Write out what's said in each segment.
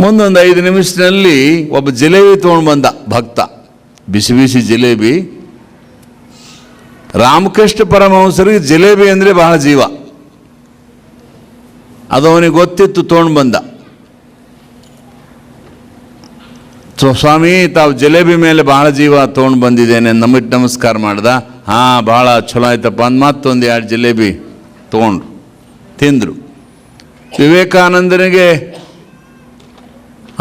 ಮುಂದೊಂದು ಐದು ನಿಮಿಷದಲ್ಲಿ ಒಬ್ಬ ಜಿಲೇಬಿ ತೊಗೊಂಡು ಬಂದ ಭಕ್ತ. ಬಿಸಿ ಬಿಸಿ ಜಿಲೇಬಿ. ರಾಮಕೃಷ್ಣ ಪರಮಹಂಸರಿಗೆ ಜಿಲೇಬಿ ಅಂದರೆ ಬಹಳ ಜೀವ. ಅದು ಅವನಿಗೆ ಗೊತ್ತಿತ್ತು, ತೊಗೊಂಡು ಬಂದ. ಸೊ, ಸ್ವಾಮಿ, ತಾವು ಜಿಲೇಬಿ ಮೇಲೆ ಬಹಳ ಜೀವ ತೊಗೊಂಡು ಬಂದಿದ್ದೇನೆ ನಮಗೆ ನಮಸ್ಕಾರ ಮಾಡ್ದ. ಹಾಂ ಭಾಳ ಚಲೋ ಆಯ್ತಪ್ಪ ಅಂದ್ ಮತ್ತೊಂದು ಎರಡು ಜಿಲೇಬಿ ತೊಗೊಂಡ್ರು, ತಿಂದರು. ವಿವೇಕಾನಂದನಿಗೆ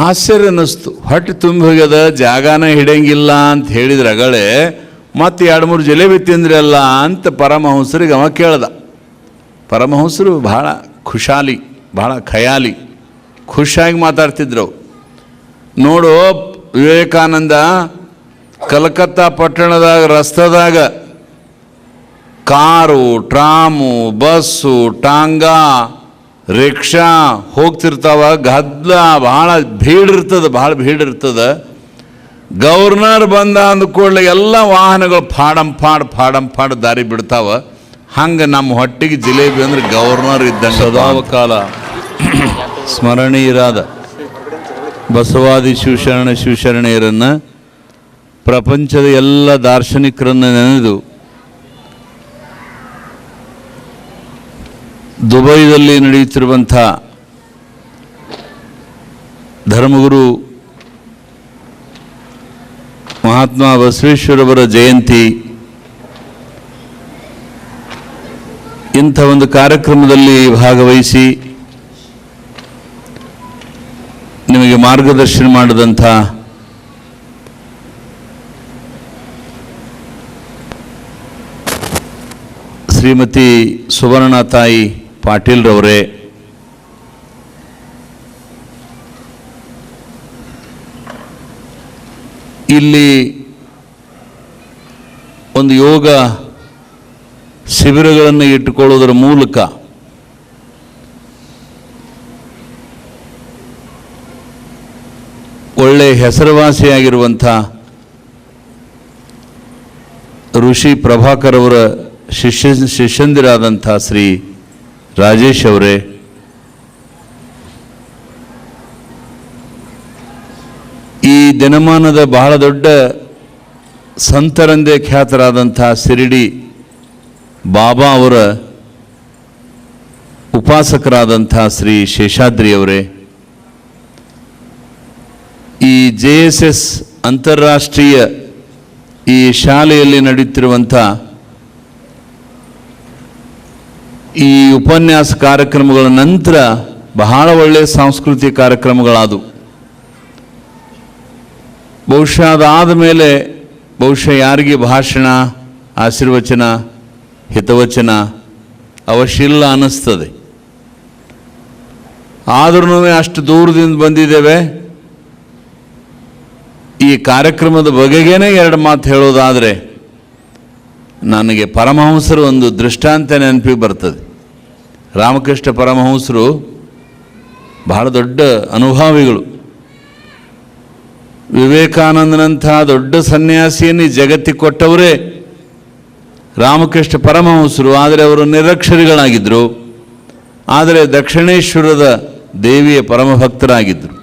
ಆಶ್ಚರ್ಯ ಅನ್ನಿಸ್ತು ಹೊಟ್ಟೆ ತುಂಬಿ ಹೋಗ್ಯದ ಜಾಗನ ಹಿಡಿಯಂಗಿಲ್ಲ ಅಂತ ಹೇಳಿದ್ರಗಳೇ ಮತ್ತೆ ಎರಡು ಮೂರು ಜಿಲೇಬಿ ತಿಂದ್ರಲ್ಲ ಅಂತ ಪರಮಹಂಸರಿಗೆ ಅವ ಕೇಳ್ದ ಪರಮಹಂಸರು ಭಾಳ ಖುಷಾಲಿ ಭಾಳ ಖಯಾಲಿ, ಖುಷಿಯಾಗಿ ಮಾತಾಡ್ತಿದ್ರು. ನೋಡು, ವಿವೇಕಾನಂದ ಕಲ್ಕತ್ತಾ ಪಟ್ಟಣದಾಗ, ರಸ್ತದಾಗ car, tram, bus, tonga rickshaw ಹೋಗ್ತಿರ್ತಾವ ಗದ್ದಲ ಭಾಳ ಭೀಡಿರ್ತದೆ ಭಾಳ ಭೀಡಿರ್ತದೆ ಗವರ್ನರ್ ಬಂದ ಅಂದ ಕೂಡಲೇ ಎಲ್ಲ ವಾಹನಗಳು ಫಾಡಂ ಫಾಡ್ ದಾರಿ ಬಿಡ್ತಾವ. ಹಂಗೆ ನಮ್ಮ ಹೊಟ್ಟಿಗೆ ಜಿಲೇಬಿ ಅಂದ್ರೆ ಗವರ್ನರ್ ಇದ್ದಂಗೆ ಸದಾವಕಾಲ ಸ್ಮರಣೀಯರಾದ ಬಸವಾದಿ ಶಿವಶರಣ ಶಿವಶರಣೆಯರನ್ನು ಪ್ರಪಂಚದ ಎಲ್ಲ ದಾರ್ಶನಿಕರನ್ನು ನೆನೆದು ದುಬೈದಲ್ಲಿ ನಡೆಯುತ್ತಿರುವಂಥ ಧರ್ಮಗುರು ಮಹಾತ್ಮ ಬಸವೇಶ್ವರವರ ಜಯಂತಿ, ಇಂಥ ಒಂದು ಕಾರ್ಯಕ್ರಮದಲ್ಲಿ ಭಾಗವಹಿಸಿ ನಿಮಗೆ ಮಾರ್ಗದರ್ಶನ ಮಾಡಿದಂಥ ಶ್ರೀಮತಿ ಸುವರ್ಣ ತಾಯಿ ಪಾಟೀಲ್ರವರೇ ಇಲ್ಲಿ ಒಂದು ಯೋಗ ಶಿಬಿರಗಳನ್ನು ಇಟ್ಟುಕೊಳ್ಳೋದರ ಮೂಲಕ ಒಳ್ಳೆ ಹೆಸರುವಾಸಿಯಾಗಿರುವಂಥ ಋಷಿ ಪ್ರಭಾಕರ್ ಅವರ ಶಿಷ್ಯ ಶಿಷ್ಯಂದಿರಾದಂಥ ಶ್ರೀ ರಾಜೇಶ್ ಅವರೇ. ಈ ದಿನಮಾನದ ಬಹಳ ದೊಡ್ಡ ಸಂತರಂದೇ ಖ್ಯಾತರಾದಂಥ ಸಿರಿಡಿ ಬಾಬಾ ಅವರ ಉಪಾಸಕರಾದಂಥ ಶ್ರೀ ಶೇಷಾದ್ರಿ ಅವರೇ. ಈ ಜೆ ಎಸ್ ಎಸ್ ಅಂತಾರಾಷ್ಟ್ರೀಯ ಈ ಶಾಲೆಯಲ್ಲಿ ನಡೆಯುತ್ತಿರುವಂಥ ಈ ಉಪನ್ಯಾಸ ಕಾರ್ಯಕ್ರಮಗಳ ನಂತರ ಬಹಳ ಒಳ್ಳೆಯ ಸಾಂಸ್ಕೃತಿಕ ಕಾರ್ಯಕ್ರಮಗಳಾದವು. ಬಹುಶಃ ಅದಾದ ಮೇಲೆ ಬಹುಶಃ ಯಾರಿಗೆ ಭಾಷಣ, ಆಶೀರ್ವಚನ, ಹಿತವಚನ ಅವಶ್ಯ ಇಲ್ಲ ಅನ್ನಿಸ್ತದೆ. ಆದ್ರೂ ಅಷ್ಟು ದೂರದಿಂದ ಬಂದಿದ್ದೇವೆ. ಈ ಕಾರ್ಯಕ್ರಮದ ಬಗೆಗೇನೆ ಎರಡು ಮಾತು ಹೇಳೋದಾದರೆ ನನಗೆ ಪರಮಹಂಸರು ಒಂದು ದೃಷ್ಟಾಂತ ನೆನಪಿಗೆ ಬರ್ತದೆ. ರಾಮಕೃಷ್ಣ ಪರಮಹಂಸರು ಬಹಳ ದೊಡ್ಡ ಅನುಭಾವಿಗಳು. ವಿವೇಕಾನಂದನಂತಹ ದೊಡ್ಡ ಸನ್ಯಾಸಿಯನ್ನು ಜಗತ್ತಿ ಜಗತ್ತಿಗೆ ಕೊಟ್ಟವರೇ ರಾಮಕೃಷ್ಣ ಪರಮಹಂಸರು. ಆದರೆ ಅವರು ನಿರಕ್ಷರಿಗಳಾಗಿದ್ದರು. ಆದರೆ ದಕ್ಷಿಣೇಶ್ವರದ ದೇವಿಯ ಪರಮಭಕ್ತರಾಗಿದ್ದರು.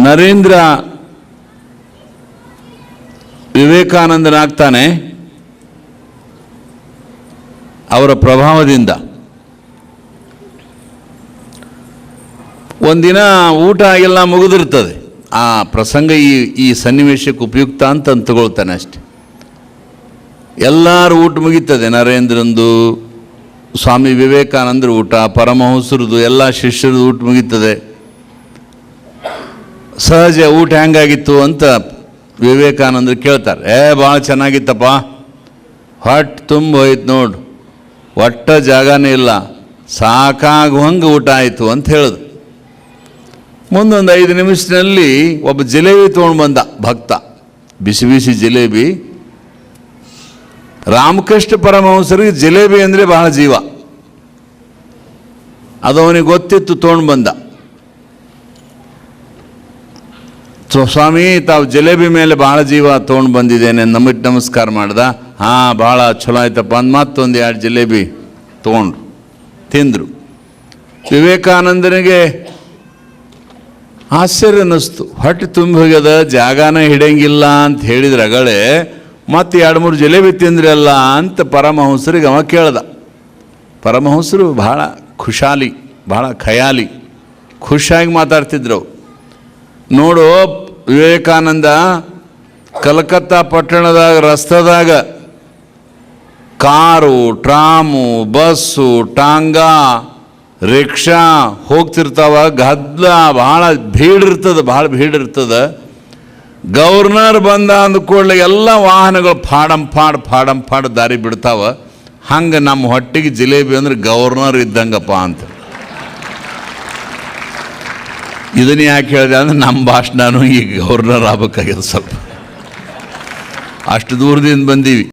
ನರೇಂದ್ರ ವಿವೇಕಾನಂದನಾಗ್ತಾನೆ ಅವರ ಪ್ರಭಾವದಿಂದ. ಒಂದಿನ ಊಟ ಎಲ್ಲ ಮುಗಿದಿರ್ತದೆ. ಆ ಪ್ರಸಂಗ ಈ ಈ ಸನ್ನಿವೇಶಕ್ಕೆ ಉಪಯುಕ್ತ ಅಂತ ತಗೊಳ್ತಾನೆ ಅಷ್ಟೆ. ಎಲ್ಲರೂ ಊಟ ಮುಗೀತದೆ. ನರೇಂದ್ರಂದು, ಸ್ವಾಮಿ ವಿವೇಕಾನಂದರ ಊಟ, ಪರಮಹಂಸರದು, ಎಲ್ಲ ಶಿಷ್ಯರದು ಊಟ ಮುಗೀತದೆ. ಸಹಜ ಊಟ ಹೆಂಗಾಗಿತ್ತು ಅಂತ ವಿವೇಕಾನಂದರು ಕೇಳ್ತಾರೆ, ಏ, ಭಾಳ ಚೆನ್ನಾಗಿತ್ತಪ್ಪ. ಹೊಟ್ಟೆ ತುಂಬ ಹೋಯ್ತು ನೋಡು. ಒಟ್ಟ ಜಾಗನೇ ಇಲ್ಲ. ಸಾಕಾಗುವಂಗೆ ಊಟ ಆಯಿತು ಅಂತ ಹೇಳಿದ್ರು ಮುಂದೊಂದು ಐದು ನಿಮಿಷದಲ್ಲಿ ಒಬ್ಬ ಜಿಲೇಬಿ ತೊಗೊಂಡು ಬಂದ ಭಕ್ತ. ಬಿಸಿ ಬಿಸಿ ಜಿಲೇಬಿ. ರಾಮಕೃಷ್ಣ ಪರಮಹಂಸರಿಗೆ ಜಿಲೇಬಿ ಅಂದರೆ ಬಹಳ ಜೀವ. ಅದು ಅವನಿಗೆ ಗೊತ್ತಿತ್ತು, ತೊಗೊಂಡು ಬಂದ. ಸೊ ಸ್ವಾಮಿ, ತಾವು ಜಿಲೇಬಿ ಮೇಲೆ ಭಾಳ ಜೀವ ತೊಗೊಂಡು ಬಂದಿದ್ದೇನೆ ನಮಗೆ ನಮಸ್ಕಾರ ಮಾಡ್ದ. ಹಾಂ ಭಾಳ ಚಲೋ ಆಯ್ತಪ್ಪ ಅಂದ್ ಮತ್ತೊಂದು ಎರಡು ಜಿಲೇಬಿ ತೊಗೊಂಡ್ರು ತಿಂದರು. ವಿವೇಕಾನಂದನಿಗೆ ಆಶ್ಚರ್ಯ ಅನ್ನಿಸ್ತು. ಹೊಟ್ಟೆ ತುಂಬಿ ಹೋಗ್ಯದ, ಜಾಗನ ಹಿಡಿಯಂಗಿಲ್ಲ ಅಂತ ಹೇಳಿದ್ರೆ ಅಗಳೇ ಮತ್ತೆ ಎರಡು ಮೂರು ಜಿಲೇಬಿ ತಿಂದ್ರಲ್ಲ ಅಂತ ಪರಮಹಂಸರಿಗೆ ಅವ ಕೇಳ್ದ. ಪರಮಹಂಸರು ಭಾಳ ಖುಷಾಲಿ ಭಾಳ ಖಯಾಲಿ, ಖುಷಿಯಾಗಿ ಮಾತಾಡ್ತಿದ್ರು. ನೋಡು, ವಿವೇಕಾನಂದ ಕಲ್ಕತ್ತಾ ಪಟ್ಟಣದಾಗ, ರಸ್ತದಾಗ car, tram, bus, tonga, rickshaw ಹೋಗ್ತಿರ್ತಾವ. ಗದ್ದಲ ಭಾಳ ಭೀಡಿರ್ತದೆ ಭಾಳ ಭೀಡಿರ್ತದೆ ಗವರ್ನರ್ ಬಂದ ಕೂಡಲೆ ಎಲ್ಲ ವಾಹನಗಳು ಫಾಡಂ ಫಾಡ್ ದಾರಿ ಬಿಡ್ತಾವ. ಹಂಗೆ ನಮ್ಮ ಹೊಟ್ಟಿಗೆ ಜಿಲೇಬಿ ಅಂದ್ರೆ ಗವರ್ನರ್ ಇದ್ದಂಗಪ್ಪ ಅಂತ. ಇದನ್ನ ಯಾಕೆ ಹೇಳಿದೆ ಅಂದ್ರೆ ನಮ್ಮ ಭಾಷಣನೂ ಈಗ ಗವರ್ನರ್ ಆಗ್ಬೇಕಾಗ್ಯದ ಸ್ವಲ್ಪ. ಅಷ್ಟು ದೂರದಿಂದ ಬಂದೀವಿ.